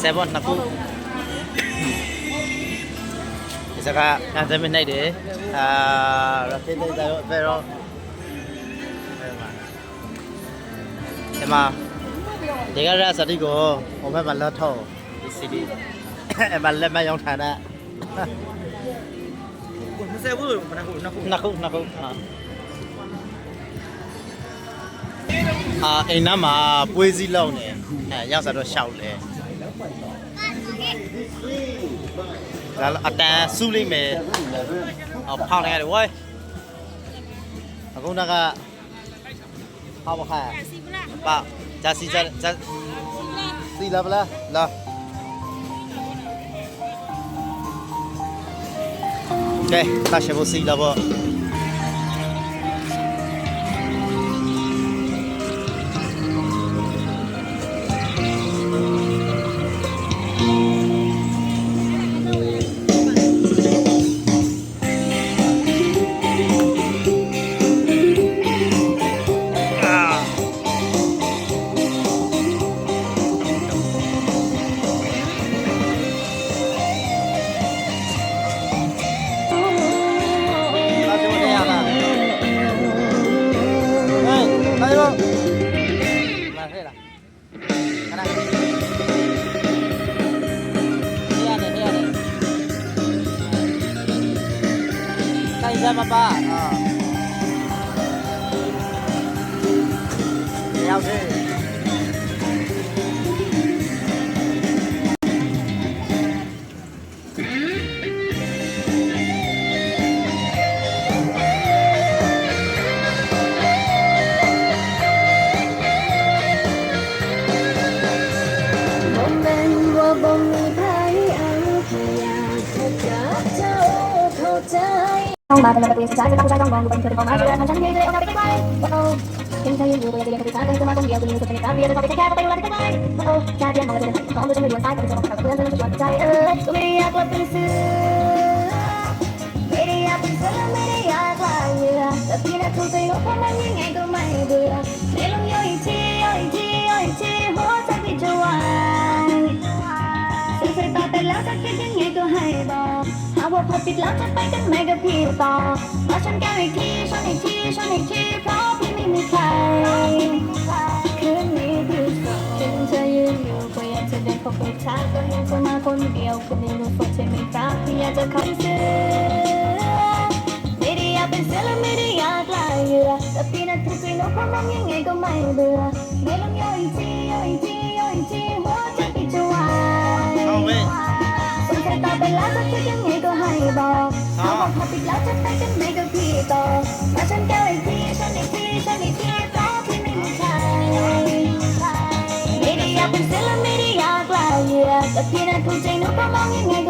Seven naku. Isaka nanti minai deh. Ah, rakyat itu taruh pero. Emma, jaga rasa di go. Omai malah tau di sini. Malah mayong tanah. Nakuk, nakuk, nakuk. အာအိမ်နားမှာပွေးစည်းလောက်နေအဲရောက်စားတော့ရှောက်လေဒါအတန်းစူးလိုက်မယ်အော်ဖောက်လိုက်ရတယ်ဝိုင်းအခုနကဖောက်ပါခါပါဂျာစီဂျာဂျာစီလာဗလာလာကဲတာရှေဘောစီလာဘော 看一下爸爸啊，不要去。 บ่มีไผเอาแค่อยากจะเจ้าเข้าใจต้องมาเป็นประตูสุดท้ายจะต้องใจต้องมองดูเป็นเธอมองมาเรื่อยงฉันยิ่งเลยเอาไปใกล้ๆโอ้เห็นเธยืนอยู่ก็เลยจะเรียนคณิตศาสตร์เธอมาคนเดียวก็มีคนเป็นตาเรียนจะต้องไปแค่ไปดูแลใกล้ๆโอ้ชาติยนมองไปเป็นของมือจะไม่ดวนตายก็จะมองกัาเพื่อนเธอจะชวนใจเออก็ไม่อยากกลับไปซื้อไม่ได้อยากเป็นเธอไกลเรือแต่พี่นัะทุ่มใจว่าเพาะมันยังไงก็ไม่เบื่อ ให้บอกหากว่าพอปิดแล้วจะไปกันไหมกับพี่ต่อมาฉันแก้วอีกทีฉันอีกทีฉันอีกทีเพราะพี่ไม่มีใครคืนนี้พี่โสดถึงเธอยืนอยู่ก็อยากจะเดินเข้าไปทักก็เห็นเธอมาคนเดียวคนในรูปโฟล์ไม่รักพี่อยากจะขอซื้อไม่ได้อยากเป็นเสือและไม่ได้อยากลายเหยื่อแต่พี่น่ะถูกใจนกพราะมันยังไงก็ไม่เบื่อไม่ลองย่อยอีกทีย่อยอีกทีย่ออีกที พอปิดแล้วจะไปกันไหนกับพี่ต่อมาฉันแก้วอีกทีฉันอีกทีฉันอีกทีเพราะพี่ไม่มีใครไม่ได้อยากเป็นเสือและไม่ได้อยากลายเหยื่อแต่พี่น่ะถูกใจหนูเพราะมองยังไงก็ ็